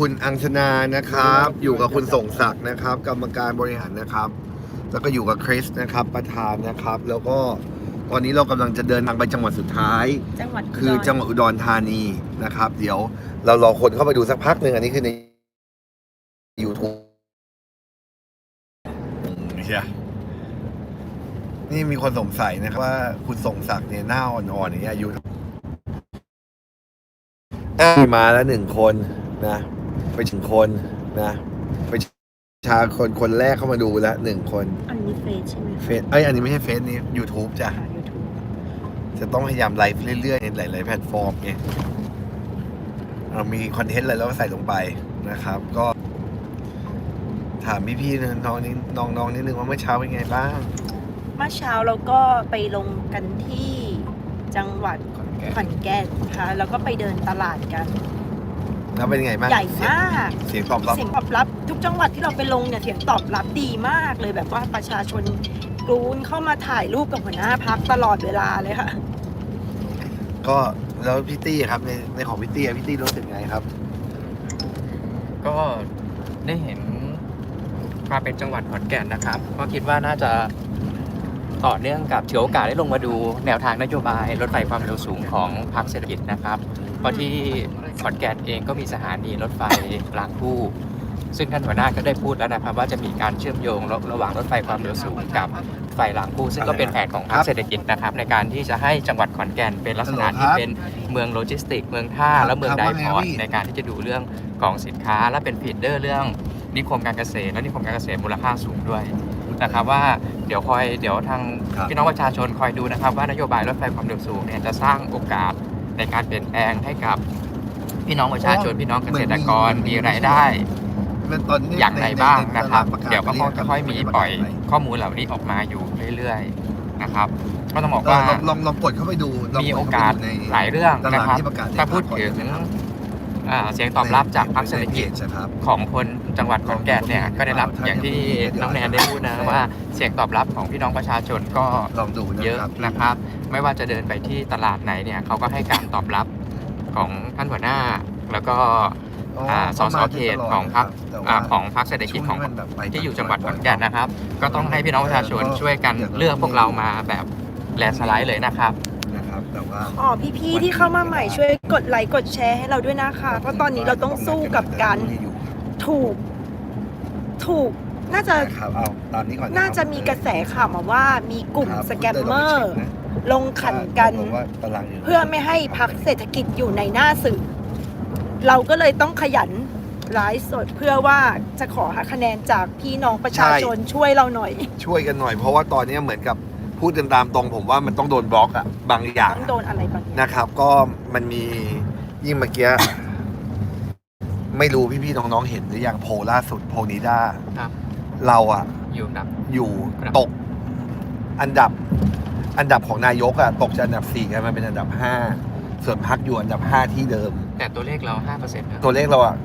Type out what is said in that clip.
คุณอังชนานะครับ อยู่กับคุณส่งศักดิ์นะครับ กรรมการบริหารนะครับ แล้วก็อยู่กับคริสนะครับประธานนะครับ แล้วก็ตอนนี้เรากำลังจะเดินทางไปจังหวัดสุดท้าย จังหวัดคือจังหวัดอุดรธานีนะครับ เดี๋ยวเรารอคนเข้าไปดูสักพักหนึ่งอันนี้คือใน YouTube เชียนี่มีคนสงสัยนะครับว่าคุณส่งศักดิ์เนี่ยหน้าอ่อนๆอย่างเงี้ยอายุอะมาแล้วหนึ่งคนนะ ไปถึงคนนะไปชาคนคนแรกเข้ามาดูแล้วหนึ่งคนอันนี้เฟซใช่ไหมเฟซเอ้ยอันนี้ไม่ใช่เฟซนี่ YouTube จ้ะค่ะยูทูบจะต้องพยายามไลฟ์เรื่อยๆในหลาย ๆ แพลตฟอร์มไงเรามีคอนเทนต์อะไรเราก็ใส่ลงไปนะครับ ก็ ถามพี่ๆน้องๆนี่น้องๆนิดนึงว่าเมื่อเช้าเป็นไงบ้างเมื่อเช้าเราก็ไปลงกันที่จังหวัดขอนแก่นค่ะแล้วก็ไปเดินตลาดกัน แล้วเป็นไงบ้างใหญ่มากเสียงตอบรับ เสียงตอบรับ ทุกจังหวัดที่เราไปลงเนี่ยเสียงตอบรับดีมากเลยแบบว่าประชาชนกรูนเข้ามาถ่ายรูปกับหัวหน้าพักตลอดเวลาเลยค่ะ ก็แล้วพี่ตี้ครับในในของพี่ตี้อะพี่ตี้รู้สึกไงครับ ก็ได้เห็นความเป็นจังหวัดขอนแก่นนะครับ ก็คิดว่าน่าจะต่อเนื่องกับถือโอกาสได้ลงมาดูแนวทางนโยบาย รถไฟความเร็วสูงของพรรคเศรษฐกิจนะครับเพ ราะที่ขอนแก่นเองก็มีสถานีรถไฟรางคู่ ซึ่งท่านหัวหน้าก็ได้พูดแล้วนะครับว่าจะมีการเชื่อมโยงระระหว่างรถไฟความเร็วสูงกับไฟรางคู่ ซึ่งก็เป็นแผนของพรรคเศรษฐกิจนะครับ ในการที่จะให้จังหวัดขอนแก่นเป็นลักษณะที่เป็นเมืองโลจิสติก เมืองท่าและเมืองไดพอร์ตในการที่จะดูเรื่องของสินค้า และเป็นฟีดเดอร์เรื่องนิคมการเกษตรและนิคมการเกษตรมูลค่าสูงด้วยนะครับว่าเดี๋ยวคอยเดี๋ยวทางพี่น้องประชาชนคอยดูนะครับว่านโยบายรถไฟความเร็วสูงเนี่ยจะสร้างโอกาส ในการเปลี่ยนแปลงให้กับพี่น้องประชาชนพี่น้องเกษตรกรมีรายได้มันตอนนี้อย่างไรบ้างนะครับใตลาปะาศเดี๋ยวก็คงจะค่อยมีปล่อยประกาศข้อมูลเหล่านี้ออกมาอยู่เรื่อยๆนะครับก็ต้องบอกเออว่าลองลองลองกดเข้าไปดูลงมีดโอเข้ไปกาสดูในหลายเรื่องตานะรางครับที่ประกาศในถ้าพูดก่อนถึงนะครับอ่าเสียงตอบรับจากพรรคเศรษฐกิจในพจนะครับของคน จังหวัดขอนแก่นเนี่ยก็ได้รับอย่างที่น้องแนนได้พูดนะว่าเสียงตอบรับของพี่น้องประชาชนก็ลองดูนะเยอะครับนะครับ ไม่ว่าจะเดินไปที่ตลาดไหนเนี่ยเขาก็ให้การตอบรับของท่านหัวหน้า แล้วก็อ่าสสเขตของพรรคแต่ว่าอ่าของพรรคเศรษฐกิจของช่วนี้มันแบบไปที่อยู่จังหวัดขอนแก่นนะครับ ก็ต้องให้พี่น้องประชาชนช่วยกันเลือกพวกเรามาแบบแลนด์สไลด์เลยนะครับนะครับแต่ว่าอ๋อพี่ๆที่เข้ามาใหม่ช่วยกดไลค์กดแชร์ให้เราด้วยนะคะ เพราะตอนนี้เราต้องสู้กับการ ถูก ถูกน่าจะครับเอาตามนี้ก่อนน่าจะมีกระแสข่าวมาว่ามีกลุ่มครับสแกมเมอร์คุณต้ยลงขันกันบอกว่าตารางยู่เพื่อไม่ให้พักเศรษฐกิจอยู่ในหน้าสื่อ เราก็เลยต้องขยันไลฟ์สดเพื่อว่าจะขอหาคะแนนจากพี่น้องประชาชนช่วยเราหน่อย ช่วยกันหน่อยเพราะว่าตอนนี้เหมือนกับพูดกันตามตรงผมว่ามันต้องโดนบล็อกอะบางอย่างต้องโดนอะไรบางอย่างนะครับ ก็มันมียิ่งเมื่อกี้ ไม่รู้พี่ๆน้องๆเห็นหรือยังโพลล่าสุดโพลนิด้าครับ เราอะอยู่ดับ อยู่ครับ ตก อันดับ อันดับของนายกอะตกจากอันดับสี่กันมาเป็นอันดับห้าส่วนพักอยู่อันดับห้าที่เดิม แต่ตัวเลขเรา5%นะตัวเลขเราอะ